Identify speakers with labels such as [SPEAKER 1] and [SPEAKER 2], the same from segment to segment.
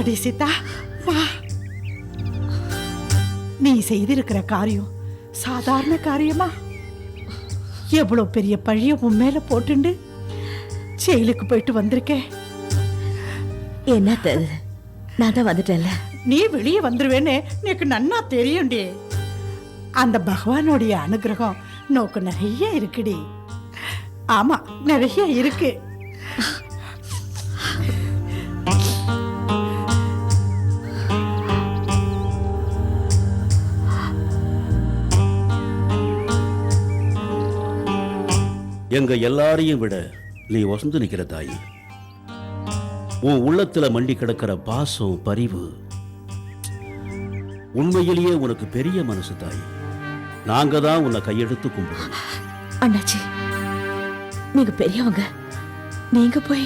[SPEAKER 1] வாடி சீதா வா. நீ செய்திருக்கிற காரியம் சாதாரண காரியமா? எவ்வளவு பெரிய பழிய உன் மேல போட்டுண்டு? ஜெயிலுக்கு போயிட்டு வந்திருக்கேன்
[SPEAKER 2] என்னத்த இது? நான் தான் வந்துட்டேன்ல.
[SPEAKER 1] நீ வெளியே வந்துருவேன்னு எனக்கு நன்னா தெரியும்டி. அந்த பகவானுடைய அனுகிரகம் நோக்கு நிறைய இருக்குடி. ஆமா நிறைய இருக்கு.
[SPEAKER 3] எங்க எல்லாரையும் விட நீ வசந்து நிக்கிற தாயி. உன் உள்ளத்துல மண்டி கிடக்கிற பாசம் பரிவு உண்மையிலேயே உனக்கு பெரிய மனசு தாய். நாங்க தான் உன்னை கையெடுத்து கும்பிடுவோம்
[SPEAKER 2] அண்ணாச்சி நீங்க பெரியவங்க. நீங்க போய்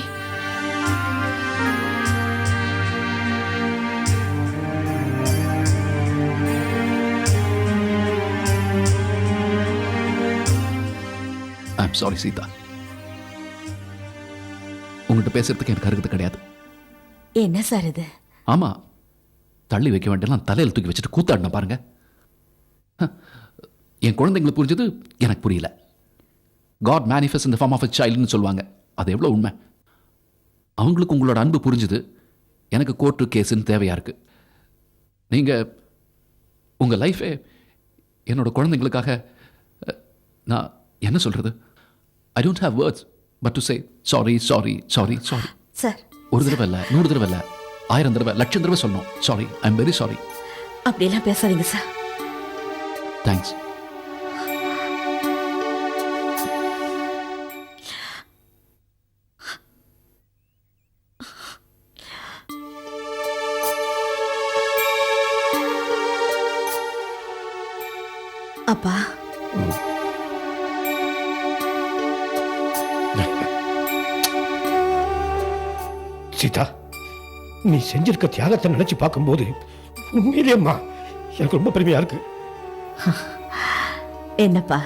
[SPEAKER 4] ஐம் சாரி சீதா உங்கள்கிட்ட பேசுறதுக்கு எனக்கு அருகது கிடையாது.
[SPEAKER 2] என்ன சார் இது?
[SPEAKER 4] ஆமா. தள்ளி வைக்க வேண்டியலாம் தலையில் தூக்கி வச்சுட்டு கூத்தாடின பாருங்க. என் குழந்தைங்களுக்கு புரிஞ்சது எனக்கு புரியல. காட் மேனிஃபெஸ்ட் இந்த ஃபார்ம் ஆஃப் அ சைல்டுன்னு சொல்லுவாங்க. அது எவ்வளோ உண்மை? அவங்களுக்கு உங்களோட அன்பு புரிஞ்சுது. எனக்கு கோர்ட்டு கேஸுன்னு தேவையா இருக்கு. நீங்க உங்க லைஃபே என்னோட குழந்தைங்களுக்காக நான் என்ன சொல்றது? I don't have words but to say sorry sorry sorry sorry
[SPEAKER 2] sir
[SPEAKER 4] ஒரு தடவை இல்லை நூறு தடவை இல்லை ஆயிரம் தடவை லட்சம் தடவை சொல்லணும். Sorry I am very sorry
[SPEAKER 2] அப்படியெல்லாம் பேசாதீங்க சார்
[SPEAKER 4] தேங்க்ஸ்
[SPEAKER 5] நீ செஞ்சிருக்க தியாகத்தை நினைச்சு பார்க்கும்போது உண்மையிலேயம்மா எனக்கு ரொம்ப பெருமையா இருக்கு.
[SPEAKER 2] என்னப்பா?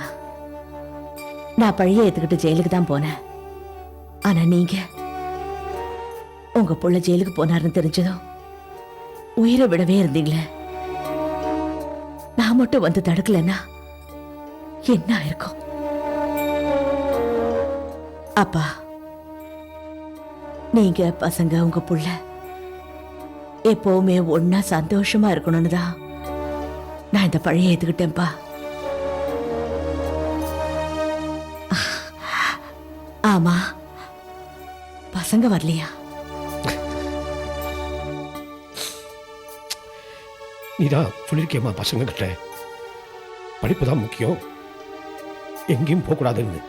[SPEAKER 2] நான் பழைய எடுத்துக்கிட்டு ஜெயிலுக்கு தான் போனேன். ஆனா நீங்க உங்க புள்ள ஜெயிலுக்கு போனாருன்னு தெரிஞ்சதும் உயிரை விடவே இருந்தீங்களே. நான் மட்டும் வந்து தடுக்கலன்னா என்ன இருக்கும்? அப்பா நீங்க பசங்க உங்க புள்ள எப்பவுமே ஒன்னா சந்தோஷமா இருக்கணும்னு தான் நான் இந்த பழைய ஏத்துக்கிட்டேன்ப்பா. ஆமா. பசங்க வரலையா?
[SPEAKER 5] நீதான் சொல்லியிருக்கியம்மா பசங்க கிட்ட படிப்பு தான் முக்கியம். எங்கேயும் போகக்கூடாதுன்னு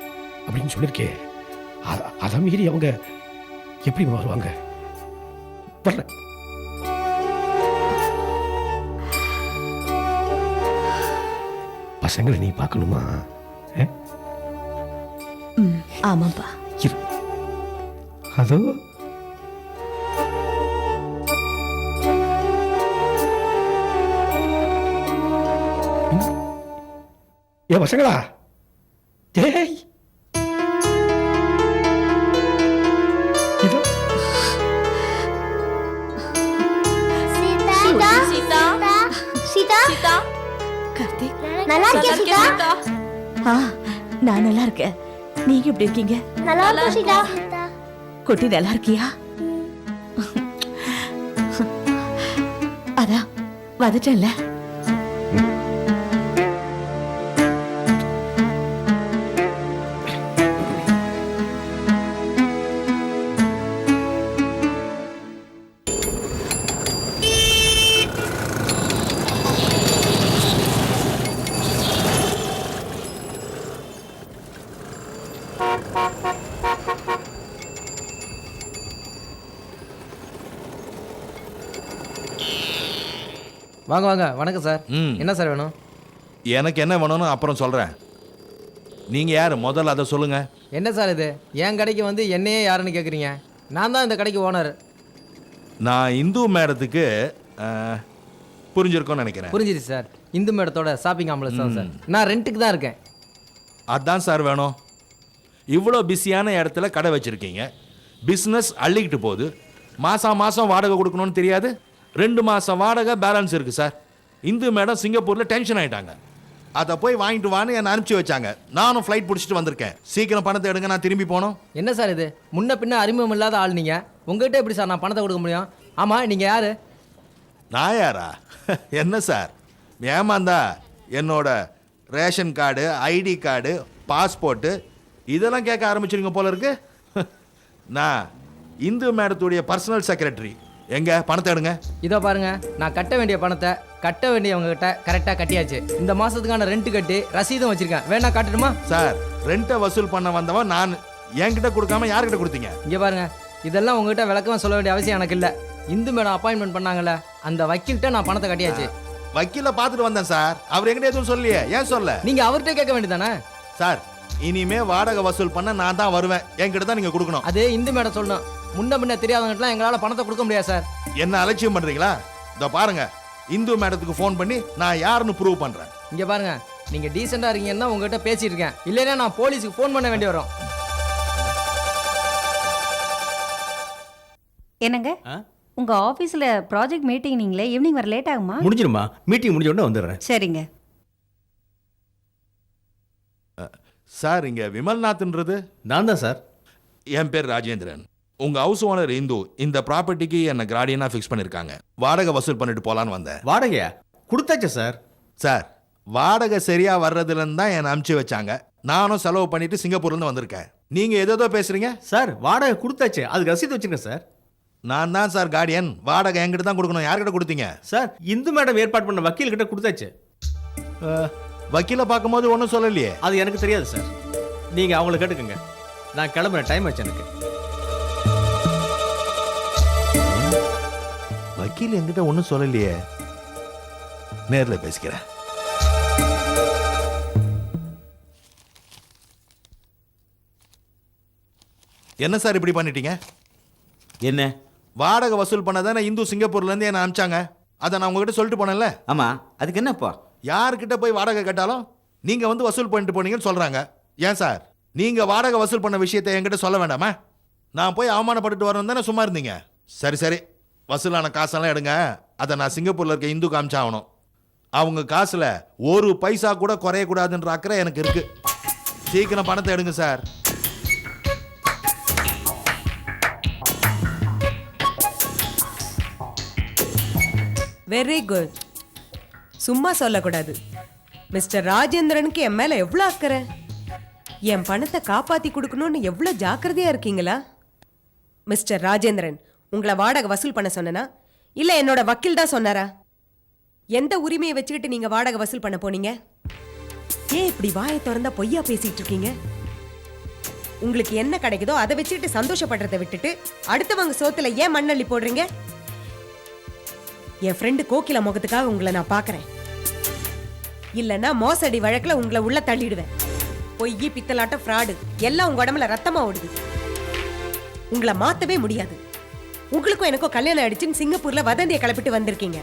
[SPEAKER 5] அப்படின்னு சொல்லியிருக்கே அதை மீறி அவங்க எப்படி வருவாங்க? வரல. பசங்களை நீ பார்க்கணுமா?
[SPEAKER 2] ஆமாப்பா.
[SPEAKER 5] அதோ. ஏ பசங்களா? டேய் இதோ.
[SPEAKER 6] சீதா சீதா. சீதா. நல்லா இருக்கியா சீதா?
[SPEAKER 2] ஆ நான் நல்லா இருக்கேன் நீங்க எப்படி இருக்கீங்க?
[SPEAKER 6] நல்லா இருக்கா சீதா.
[SPEAKER 2] குட்டி நல்லா இருக்கியா அதான் வந்துட்டேன்ல.
[SPEAKER 7] வாங்க வாங்க. வணக்கம் சார்.
[SPEAKER 8] ம்.
[SPEAKER 7] என்ன சார் வேணும்?
[SPEAKER 8] எனக்கு என்ன வேணும்னு அப்புறம் சொல்கிறேன் நீங்கள் யார்? முதல்ல அதை சொல்லுங்கள்
[SPEAKER 7] என்ன சார் இது? என் கடைக்கு வந்து என்னையே யாருன்னு கேட்குறீங்க நான் தான் இந்த கடைக்கு ஓனர்
[SPEAKER 8] நான் இந்து மேடத்துக்கு அஹ், புரிஞ்சிருக்கும்னு நினைக்கிறேன்.
[SPEAKER 7] புரிஞ்சிருச்சு சார். இந்து மேடத்தோட ஷாப்பிங் ஆம்புலன்ஸ் தான் சார். நான் ரெண்ட்டுக்கு தான் இருக்கேன்.
[SPEAKER 8] அதான் சார் வேணும். இவ்வளோ பிஸியான இடத்துல கடை வச்சுருக்கீங்க. பிஸ்னஸ் அள்ளிக்கிட்டு போகுது. மாதம் மாதம் வாடகை கொடுக்கணும்னு தெரியாது? ரெண்டு மாதம் வாடகை பேலன்ஸ் இருக்குது சார் இந்து மேடம் சிங்கப்பூரில் டென்ஷன் ஆயிட்டாங்க. அதை போய் வாங்கிட்டு வான்னு என்னை அனுப்பிச்சி வச்சாங்க. நானும் ஃப்ளைட் பிடிச்சிட்டு வந்திருக்கேன். சீக்கிரம் பணத்தை எடுங்க நான் திரும்பி போகணும்.
[SPEAKER 7] என்ன சார் இது? முன்ன பின்ன அறிமுகம் இல்லாத ஆள் நீங்கள் உங்ககிட்ட எப்படி சார் நான் பணத்தை கொடுக்க முடியும்? ஆமாம் நீங்கள் யார்?
[SPEAKER 8] நான் யாரா? என்ன சார் ஏமாந்தா? என்னோட ration card ID card passport இதெல்லாம் கேட்க ஆரம்பிச்சிருங்க போல இருக்கு. நான் இந்து மேடத்துடைய பர்சனல் செக்ரட்டரி எங்க? பணத்தை எடுங்க.
[SPEAKER 7] இதோ பாருங்க நான் கட்ட வேண்டிய பணத்தை கட்ட வேண்டியவங்க கிட்ட கரெக்டாக கட்டியாச்சு. இந்த மாதத்துக்கான ரெண்ட் கட்டி ரசீதும் வச்சிருக்கேன். வேணா காட்டணுமா
[SPEAKER 8] சார் ரெண்ட்டை வசூல் பண்ண வந்தவன் நான் என்கிட்ட கொடுக்காம யார்கிட்ட கொடுத்தீங்க?
[SPEAKER 7] இங்கே பாருங்க இதெல்லாம் உங்ககிட்ட விளக்கமாக சொல்ல வேண்டிய அவசியம் எனக்கு இல்லை. இந்து மேடம் அப்பாயின்மெண்ட் பண்ணாங்கல்ல அந்த வக்கீல்கிட்ட நான் பணத்தை கட்டியாச்சு.
[SPEAKER 8] வக்கீல பார்த்துட்டு வந்தேன் சார். அவர் என்கிட்ட எதுவும் சொல்லலையே. ஏன் சொல்ல
[SPEAKER 7] நீங்கள் அவர்கிட்ட கேட்க வேண்டியதானே
[SPEAKER 8] சார் இனிமே வாடகை வசூல் பண்ண நான் தான் வருவேன். என்கிட்ட தான் நீங்க கொடுக்கணும்.
[SPEAKER 7] அது இந்து மேடம் சொல்லணும். முன்ன பின்ன தெரியாதவங்கட்டலாம் எங்களால் பணத்தை கொடுக்க முடியாது சார்.
[SPEAKER 8] என்ன அலட்சியம் பண்றீங்களா? இதோ பாருங்க இந்து மேடத்துக்கு ஃபோன் பண்ணி நான் யாருன்னு ப்ரூவ் பண்றேன்.
[SPEAKER 7] இங்கே பாருங்க நீங்கள் டீசெண்டாக இருக்கீங்கன்னா உங்ககிட்ட பேசிட்டு இருக்கேன். இல்லைன்னா நான் போலீஸுக்கு ஃபோன் பண்ண வேண்டி வரும்.
[SPEAKER 9] என்னங்க? உங்க ஆபீஸ்ல ப்ராஜெக்ட் மீட்டிங் நீங்களே ஈவினிங் வர லேட் ஆகுமா?
[SPEAKER 5] முடிஞ்சிருமா மீட்டிங் முடிஞ்ச உடனே வந்துடுறேன்.
[SPEAKER 9] சரிங்க.
[SPEAKER 8] சார் இங்க விமல்நாத்ன்றது?
[SPEAKER 5] நான் தான் சார்.
[SPEAKER 8] என் பேர் ராஜேந்திரன். உங்க ஹவுஸ் ஓனர் இந்து இந்த ப்ராப்பர்ட்டிக்கு என்ன கிராடியனா ஃபிக்ஸ் பண்ணிருக்காங்க. வாடகை வசூல் பண்ணிட்டு போலான்னு வந்தேன்.
[SPEAKER 5] வாடகையா? கொடுத்தாச்சா சார்?
[SPEAKER 8] சார் வாடகை சரியா வர்றதுல இருந்து தான் என்னை அனுப்பிச்சு வச்சாங்க. நானும் செலவு பண்ணிட்டு சிங்கப்பூர்ல இருந்து வந்திருக்கேன். நீங்க ஏதோ பேசுறீங்க?
[SPEAKER 5] சார் வாடகை கொடுத்தாச்சு. அதுக்கு ரசீது வச்சுருங்க சார்.
[SPEAKER 8] நான் தான் சார் கார்டியன் வாடகை என்கிட்ட தான் கொடுக்கணும். யார்கிட்ட கொடுத்தீங்க?
[SPEAKER 5] சார் இந்து மேடம் ஏற்பாடு பண்ண வக்கீல் கிட்ட கொடுத்தாச்சு
[SPEAKER 8] வக்கீலை பார்க்கும்போது ஒன்றும் சொல்லலையே.
[SPEAKER 5] அது எனக்கு தெரியாது சார். நீங்கள் அவங்கள கேட்டுக்கோங்க. நான் கிளம்புறேன். டைம் ஆச்சு எனக்கு.
[SPEAKER 8] வக்கீல் என்கிட்ட ஒன்றும் சொல்லலையே. நேரில் பேசிக்கிறேன். என்ன சார் இப்படி பண்ணிட்டீங்க?
[SPEAKER 10] என்ன?
[SPEAKER 8] வாடகை வசூல் பண்ண தானே இந்து சிங்கப்பூர்லேருந்து என்ன அனுப்பிச்சாங்க. அதை நான் உங்ககிட்ட சொல்லிட்டு போனேன்ல.
[SPEAKER 10] ஆமா. அதுக்கு என்னப்பா?
[SPEAKER 8] யார்கிட்ட போய் வாடகை கேட்டாலும் நீங்கள் வந்து வசூல் பண்ணிட்டு போனீங்கன்னு சொல்கிறாங்க ஏன் சார்? நீங்கள் வாடகை வசூல் பண்ண விஷயத்தை என்கிட்ட சொல்ல வேண்டாமா? நான் போய் அவமானப்பட்டுட்டு வரணும் தானே சும்மா இருந்தீங்க. சரி சரி. வசூலான காசெல்லாம் எடுங்க. அதை நான் சிங்கப்பூரில் இருக்க இந்து காமிச்சாகணும். அவங்க காசில் ஒரு பைசா கூட குறையக்கூடாதுன்ற அக்கறை எனக்கு இருக்கு. சீக்கிரம் பணத்தை எடுங்க சார்.
[SPEAKER 11] வெரி குட் சும்மா சொல்லக்கூடாது. மிஸ்டர் ராஜேந்திரனுக்கு என் மேலே எவ்வளோ அக்கறை? என் பணத்தை காப்பாற்றி கொடுக்கணும்னு எவ்வளோ ஜாக்கிரதையாக இருக்கீங்களா? மிஸ்டர் ராஜேந்திரன் உங்களை வாடகை வசூல் பண்ண சொன்னனா? இல்லை என்னோட வக்கீல் தான் சொன்னாரா? எந்த உரிமையை வச்சுக்கிட்டு நீங்கள் வாடகை வசூல் பண்ண போனீங்க? ஏன் இப்படி வாயை திறந்தா பொய்யா பேசிகிட்டு இருக்கீங்க? உங்களுக்கு என்ன கிடைக்குதோ அதை வச்சுக்கிட்டு சந்தோஷப்படுறத விட்டுட்டு அடுத்தவங்க சோத்துல ஏன் மண்ணள்ளி போடுறீங்க? என் ஃப்ரெண்டு கோகில முகத்துக்காக உங்களை நான் பார்க்குறேன் இல்லைன்னா மோசடி வழக்கில் உங்களை உள்ள தள்ளிடுவேன். பொய் பித்தலாட்டம் ஃப்ராடு எல்லாம் உங்க உடம்புல ரத்தமா ஓடுது. உங்களை மாற்றவே முடியாது. உங்களுக்கும் எனக்கும் கல்யாணம் ஆயிடுச்சுன்னு சிங்கப்பூர்ல வதந்தியை கிளப்பிட்டு வந்திருக்கீங்க.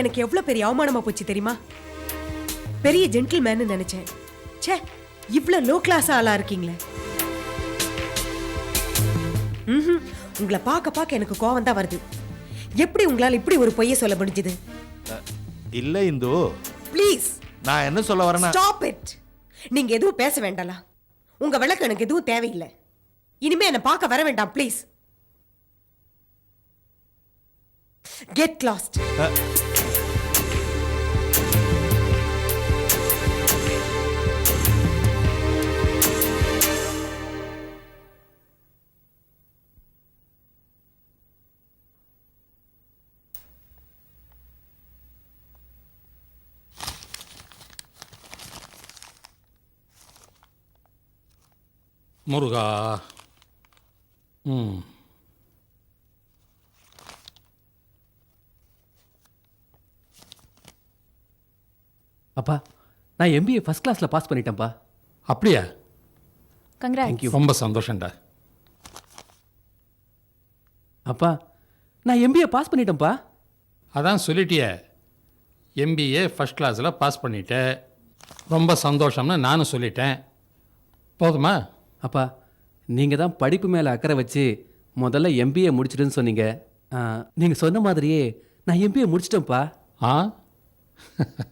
[SPEAKER 11] எனக்கு எவ்வளவு பெரிய அவமானமா போச்சு தெரியுமா? பெரிய ஜென்டில்மேன் நினைச்சேன். ச்சே இவ்ளோ லோ கிளாஸ் ஆளா இருக்கீங்களே. ம்ஹும். உங்களை பார்க்க பார்க்க எனக்கு கோவம் தான் வருது. எப்படி உங்களால இப்படி ஒரு பொய்யை சொல்ல முடிஞ்சது?
[SPEAKER 8] இல்லை இந்து.
[SPEAKER 11] ப்ளீஸ்
[SPEAKER 8] நான் என்ன சொல்ல வரேன்னா
[SPEAKER 11] ஸ்டாப் இட் நீங்க எதுவும் பேச வேண்டாம் உங்க விளக்கு எனக்கு எதுவும் தேவையில்லை. இனிமே என்ன பார்க்க வர வேண்டாம் ப்ளீஸ் கெட் லாஸ்ட்
[SPEAKER 5] முருகா.
[SPEAKER 12] அப்பா நான் எம்பிஏ ஃபஸ்ட் கிளாஸில் பாஸ் பண்ணிட்டேன்ப்பா.
[SPEAKER 5] அப்படியா?
[SPEAKER 6] கங்க்ராட்
[SPEAKER 5] ரொம்ப சந்தோஷம்டா.
[SPEAKER 12] அப்பா நான் எம்பிஏ பாஸ் பண்ணிட்டேன்ப்பா.
[SPEAKER 5] அதான் சொல்லிட்டியே எம்பிஏ ஃபஸ்ட் கிளாஸில் பாஸ் பண்ணிட்டேன் ரொம்ப சந்தோஷம்னு நானும் சொல்லிட்டேன். போதுமா?
[SPEAKER 12] அப்பா நீங்கள் தான் படிப்பு மேலே அக்கறை வச்சு முதல்ல எம்பிஏ முடிச்சிட்டுன்னு சொன்னீங்க. நீங்கள் சொன்ன மாதிரியே நான் எம்பிஏ முடிச்சிட்டேன்ப்பா.
[SPEAKER 5] ஆ?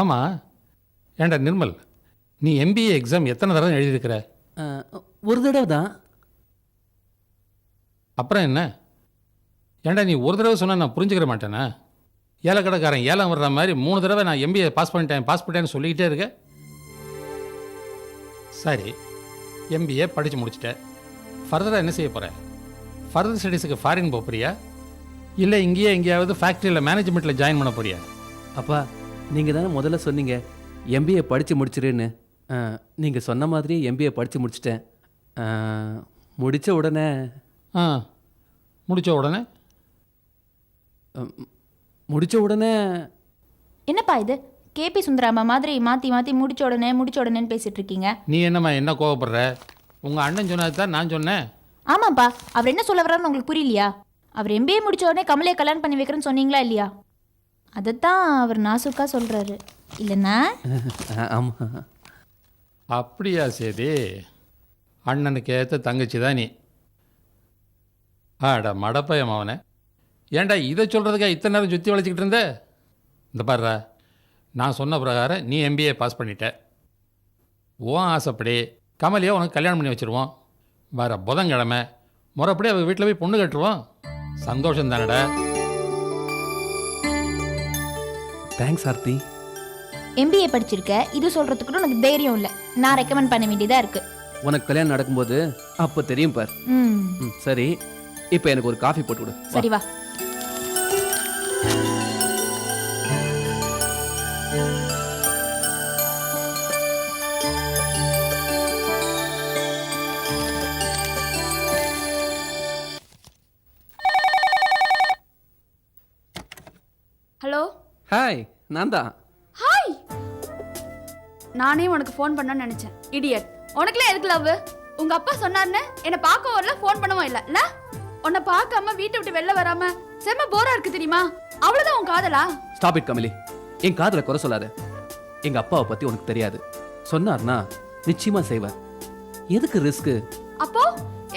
[SPEAKER 5] ஆமாம் ஏண்டா நிர்மல் நீ எம்பிஏ எக்ஸாம் எத்தனை தடவை எழுதியிருக்கிற?
[SPEAKER 12] ஒரு தடவை தான்.
[SPEAKER 5] அப்புறம் என்ன? ஏண்டா நீ ஒரு தடவை சொன்னால் நான் புரிஞ்சுக்கிற மாட்டேனா? ஏலக்கடைக்காரன் ஏலம் வர்ற மாதிரி மூணு தடவை நான் எம்பிஏ பாஸ் பண்ணிட்டேன் பாஸ் பண்ணிட்டேன்னு சொல்லிக்கிட்டே இருக்க. சரி. எம்பிஏ படித்து முடிச்சிட்டேன் ஃபர்தராக என்ன செய்ய போகிற ஃபர்தர் ஸ்டடீஸுக்கு ஃபாரின் போக போறியா? இல்லை இங்கேயே எங்கேயாவது ஃபேக்ட்ரியில் மேனேஜ்மெண்ட்டில் ஜாயின் பண்ண போறியா?
[SPEAKER 12] அப்பா நீங்கள் தானே முதல்ல சொன்னீங்க எம்பிஏ படித்து முடிச்சிருன்னு. நீங்கள் சொன்ன மாதிரியே எம்பிஏ படித்து முடிச்சிட்டேன். முடித்த உடனே
[SPEAKER 5] ஆ முடித்த உடனே?
[SPEAKER 12] முடித்த உடனே
[SPEAKER 6] என்னப்பா இது? கேபி சுந்தராமா மாதிரி மாத்தி மாத்தி முடிச்ச உடனே முடிச்ச உடனேன்னு பேசிட்டு இருக்கீங்க
[SPEAKER 5] நீ என்னம்மா என்ன கோவப்படுற? உங்கள் அண்ணன் சொன்னது தான் நான் சொன்னேன்.
[SPEAKER 6] ஆமாப்பா அவர் என்ன சொல்ல வர்றாருன்னு உங்களுக்கு புரியலையா? அவர் எம்பிஏ முடிச்ச உடனே கமலையை கல்யாணம் பண்ணி வைக்கிறேன்னு சொன்னீங்களா இல்லையா? அதைத்தான் அவர் நாசுக்கா சொல்றாரு. இல்லைன்னா?
[SPEAKER 12] ஆமாம்
[SPEAKER 5] அப்படியா சரி அண்ணனுக்கு ஏற்ற தங்கச்சி தான் நீ. ஆடா மடப்பையம் அவனை. ஏன்டா இதை சொல்கிறதுக்கா இத்தனை நேரம் சுற்றி வளைச்சிக்கிட்டு இருந்த? இந்த பாருடா. நான் சொன்ன பிரகாரம் நீ எம்பிஏ பாஸ் பண்ணிட்ட. உன் ஆசைப்படி கமலியை உனக்கு கல்யாணம் பண்ணி வச்சுருவோம். வர புதன்கிழமை முறைப்படி அவள் வீட்டில் போய் பொண்ணு கட்டுருவோம் சந்தோஷம் தானடா.
[SPEAKER 12] தேங்க்ஸ் ஆர்த்தி
[SPEAKER 6] எம்பிஏ படிச்சிருக்க இது சொல்றதுக்கு கூட உனக்கு தைரியம் இல்லை. நான் ரெக்கமெண்ட் பண்ண வேண்டியதா இருக்கு.
[SPEAKER 12] உனக்கு கல்யாணம் நடக்கும்போது அப்போ தெரியும் பார்.
[SPEAKER 6] ம்.
[SPEAKER 12] சரி. இப்போ எனக்கு ஒரு காஃபி போட்டு கொடு. வா.
[SPEAKER 6] சரி வா.
[SPEAKER 12] நான் தான்.
[SPEAKER 13] ஹாய் நானே உனக்கு ஃபோன் பண்ணணும்னு நினைச்சேன். இடியட் உனக்குலாம் எதுக்கு லவ் உங்க அப்பா சொன்னாருன்னு என்னை பார்க்க வரல ஃபோன் பண்ணவும் இல்ல. இல்ல? உன்னை பார்க்காம வீட்டை விட்டு வெளில வராம செம்ம போரா இருக்கு தெரியுமா? அவ்வளவுதான் உன் காதலா?
[SPEAKER 12] Stop it Kamali. என் காதுல குறை சொல்லாத. எங்க அப்பாவை பத்தி உனக்கு தெரியாது. சொன்னார்னா நிச்சயமா செய்வார் எதுக்கு ரிஸ்க்
[SPEAKER 13] அப்போ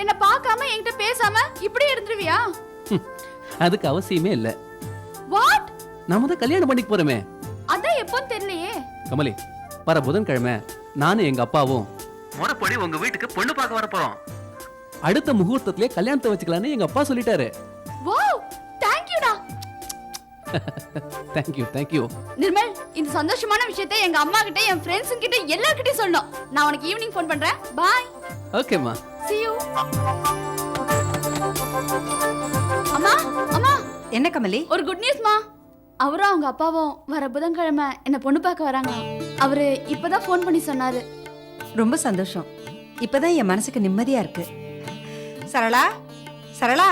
[SPEAKER 13] என்னை பார்க்காம என்கிட்ட பேசாம இப்படியே இருந்துருவியா?
[SPEAKER 12] அதுக்கு அவசியமே இல்லை. நாம தான் கல்யாணம் பண்ணிக்க போறோமே.
[SPEAKER 13] அதான் எப்போன்னு தெரியலையே.
[SPEAKER 12] கமலி வர புதன்கிழமை நானும் எங்க அப்பாவும் முறைப்படி உங்க வீட்டுக்கு பொண்ணு பார்க்க வர போறோம். அடுத்த முகூர்த்தத்திலே கல்யாணத்தை வச்சுக்கலாம்னு எங்க அப்பா சொல்லிட்டாரு.
[SPEAKER 13] Wow thank யூடா
[SPEAKER 12] thank you thank you
[SPEAKER 13] Nirmal இந்த சந்தோஷமான விஷயத்தை எங்க அம்மா கிட்ட என் ஃப்ரெண்ட்ஸ் கிட்ட எல்லார்கிட்டயும் சொல்லணும். நான் உனக்கு ஈவினிங் ஃபோன் பண்றேன். பாய்
[SPEAKER 12] ஓகேம்மா
[SPEAKER 13] see you. அம்மா அம்மா.
[SPEAKER 9] என்ன கமலி?
[SPEAKER 13] ஒரு குட் நியூஸ்மா அவரும் அவங்க அப்பாவும் வர புதன்கிழமை என்ன பொண்ணு பார்க்க வராங்க அவரு இப்பதான் ஃபோன் பண்ணி சொன்னாரு.
[SPEAKER 9] ரொம்ப சந்தோஷம். இப்பதான் என் மனசுக்கு நிம்மதியா இருக்கு. சரளா? சரளா?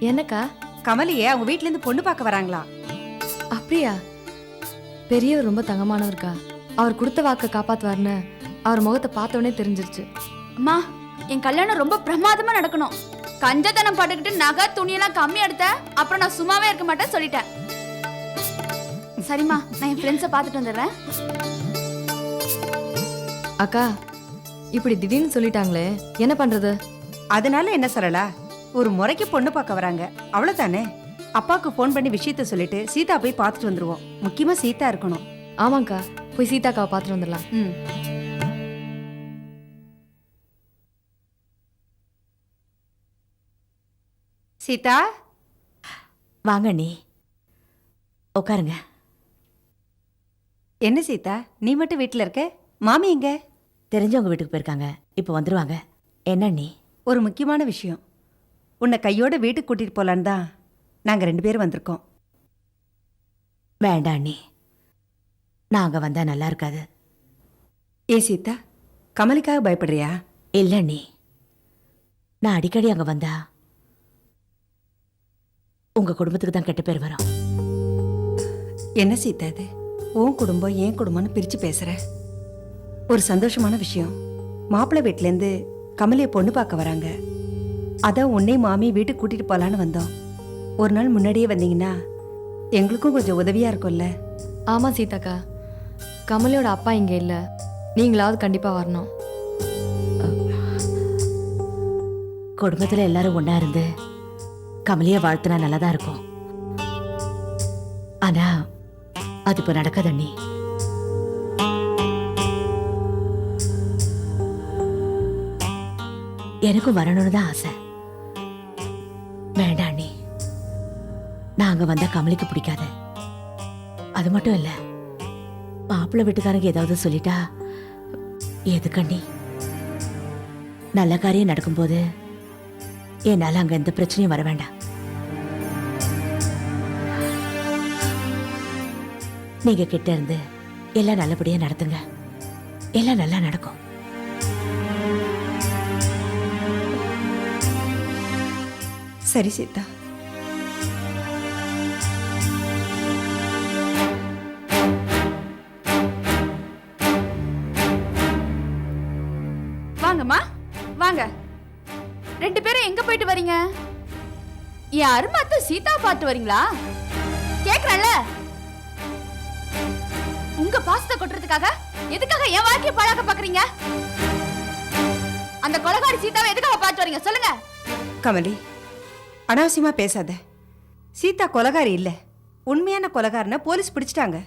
[SPEAKER 6] என்னக்கா?
[SPEAKER 9] கமலியே அவங்க வீட்ல இருந்து பொண்ணு பார்க்க வராங்களா?
[SPEAKER 6] அப்படியா? பெரியவர் ரொம்ப தங்கமானவர்க்கா. அவர் கொடுத்த வாக்கை காப்பாத்துவார்னு அவர் முகத்தை பார்த்தோன்னே தெரிஞ்சிருச்சு.
[SPEAKER 13] அம்மா என் கல்யாணம் ரொம்ப பிரமாதமா நடக்கணும். கஞ்சத்தனம் பட்டுக்கிட்டு நகை துணியெல்லாம் கம்மி எடுத்த அப்புறம் நான் சும்மாவே இருக்க மாட்டேன் சொல்லிட்டேன். சரிம்மா நான் என் ஃப்ரெண்ட்ஸை பார்த்துட்டு வந்துடுறேன்.
[SPEAKER 6] அக்கா இப்படி திடீர்னு சொல்லிட்டாங்களே என்ன பண்றது?
[SPEAKER 9] அதனால என்ன சரளா? ஒரு முறைக்கு பொண்ணு பார்க்க வராங்க. அவ்வளவுதானே? அப்பாவுக்கு ஃபோன் பண்ணி விஷயத்த சொல்லிட்டு சீதா போய் பார்த்துட்டு வந்துருவோம். முக்கியமா சீதா இருக்கணும்.
[SPEAKER 6] ஆமாக்கா போய் சீதாக்காவை பார்த்துட்டு வந்துடலாம்.
[SPEAKER 9] ம். சீதா?
[SPEAKER 2] வாங்க நீ உட்காருங்க.
[SPEAKER 9] என்ன சீதா நீ மட்டும் வீட்டில் இருக்க? மாமி எங்க?
[SPEAKER 2] தெரிஞ்சவங்க வீட்டுக்கு போயிருக்காங்க. இப்போ வந்துருவாங்க. என்ன நீ?
[SPEAKER 9] ஒரு முக்கியமான விஷயம். உன்னை கையோட வீட்டுக்கு கூட்டிட்டு போலான்னு தான் நாங்கள் ரெண்டு பேரும் வந்திருக்கோம்.
[SPEAKER 2] வேண்டாம் நீ நான் அங்கே வந்தால் நல்லா இருக்காது.
[SPEAKER 9] ஏ சீதா கமலிக்காக பயப்படுறியா?
[SPEAKER 2] இல்லை நீ நான் அடிக்கடி அங்கே வந்தா உங்கள் குடும்பத்துக்கு தான் கெட்ட பேர் வரும்.
[SPEAKER 9] என்ன சீதா இது? உன் குடும்பம் என் குடும்பம்னு பிரிச்சு பேசுற. ஒரு சந்தோஷமான விஷயம். மாப்பிள்ளை வீட்டிலேருந்து கமலியை பொண்ணு பார்க்க வராங்க. அதான் உன்னை மாமி வீட்டுக்கு கூட்டிட்டு போலான்னு வந்தோம். ஒரு நாள் முன்னாடியே வந்தீங்கன்னா எங்களுக்கும் கொஞ்சம் உதவியா இருக்கும்ல.
[SPEAKER 14] ஆமா சீதாக்கா. கமலியோட அப்பா இங்க இல்ல. நீங்களாவது கண்டிப்பா வரணும்.
[SPEAKER 2] குடும்பத்துல எல்லாரும் ஒண்ணா இருந்து கமலிய வாழ்த்துனா நல்லதா இருக்கும். ஆனா அது இப்போ நடக்காது அண்ணி. எனக்கும் வரணும்னு தான் ஆசை. வேண்டாம் அண்ணி. அங்கே வந்தால் கமலிக்கு பிடிக்காது. அது மட்டும் இல்லை மாப்பிள்ளை வீட்டுக்காரங்க ஏதாவது சொல்லிட்டா எதுக்கண்ணி நல்ல காரியம் நடக்கும்போது என்னால் அங்கே எந்த பிரச்சனையும் வர வேண்டாம். நீங்க கிட்ட இருந்து எல்லாம் நல்லபடியா நடத்துங்க. எல்லாம் நல்லா நடக்கும்.
[SPEAKER 9] சரி சீதா.
[SPEAKER 13] வாங்கம்மா. வாங்க. ரெண்டு பேரும் எங்க போயிட்டு வரீங்க? என் அருமாத்த சீதா பார்த்து வரீங்களா? கேக்குறேன்ல. உங்க பாசத்தை கொட்டுறதுக்காக எதுக்காக என் வாழ்க்கையை பழக்க பாக்குறீங்க? அந்த கொலகாரி சீதாவை எதுக்காக பார்த்து வரீங்க? சொல்லுங்க.
[SPEAKER 9] கமலி அனாவசியமா பேசாத. சீதா கொலகாரி இல்ல. உண்மையான கொலகாரனை போலீஸ் பிடிச்சிட்டாங்க.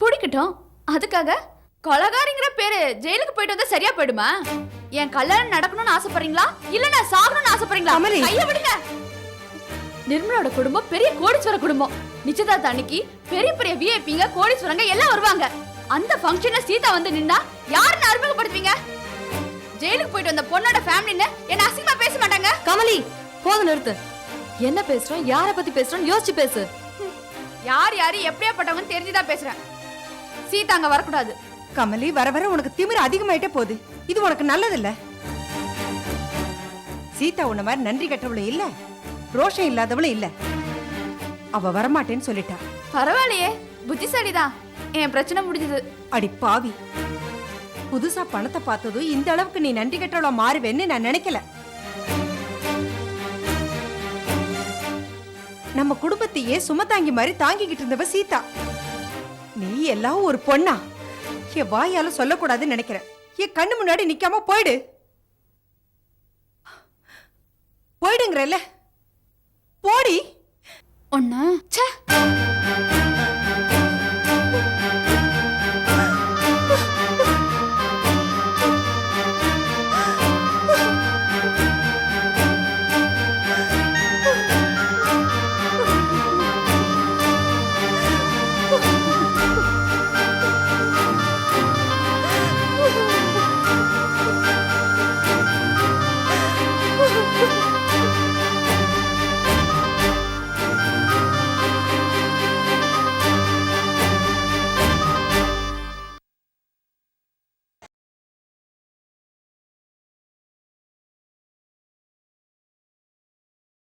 [SPEAKER 13] பிடிக்கட்டும். அதுக்காக கொலகாரிங்கிற பேரு ஜெயிலுக்கு போயிட்டு வந்தா சரியா போயிடுமா? என் கல்யாணம் நடக்கணும்னு ஆசைப்படுறீங்களா? இல்ல நான் சாகணும்னு ஆசைப்படுறீங்களா. கைய விடுங்க. நிர்மலோட குடும்பம் பெரிய கோடீஸ்வர குடும்பம். நிச்சயதார்த்த அன்னைக்கு பெரிய பெரிய விஐபிங்க கோடீஸ்வரங்க எல்லாம் வருவாங்க. அந்த ஃபங்க்ஷன்ல சீதா வந்து நின்னா யாருன்னு அறிமுகப்படுத்துவீங்க? ஜெயிலுக்கு போயிட்டு வந்த பொண்ணோட ஃபேமிலின்னு என்ன அசிங்கமா பேச மாட்டாங்க.
[SPEAKER 14] கமலி போதும் நிறுத்து. என்ன பேசுறோம் யார பத்தி பேசுறோம் யோசிச்சு பேசு.
[SPEAKER 13] யார் யாரு எப்படியாப்பட்டவங்கன்னு தெரிஞ்சுதான் பேசுறேன். சீதா அங்க வரக்கூடாது.
[SPEAKER 9] கமலி வர வர உனக்கு திமிரு அதிகமாயிட்டே போகுது. இது உனக்கு நல்லதில்ல. சீதா உன்ன மாதிரி நன்றி கட்டவளும் இல்ல. ரோஷம் இல்லாதவளும் இல்ல. அவ வரமாட்டேன்னு சொல்லிட்டா.
[SPEAKER 13] பரவாயில்லையே புத்திசாலிதான். என் பிரச்சனை முடிஞ்சது.
[SPEAKER 9] அடி பாவி. புதுசா பணத்தை பார்த்ததும் இந்த அளவுக்கு நீ நன்றி கட்டவளா மாறுவேன்னு நான் நினைக்கல. நம்ம குடும்பத்தையே சுமத்தாங்கி மாதிரி தாங்கிக்கிட்டு இருந்தவ சீதா. நீ எல்லாம் ஒரு பொண்ணா. என் வாயால சொல்லக்கூடாதுன்னு நினைக்கிறேன். என் கண்ணு முன்னாடி நிக்காம போயிடு. போயிடுங்கிறல்ல. ஒன்னா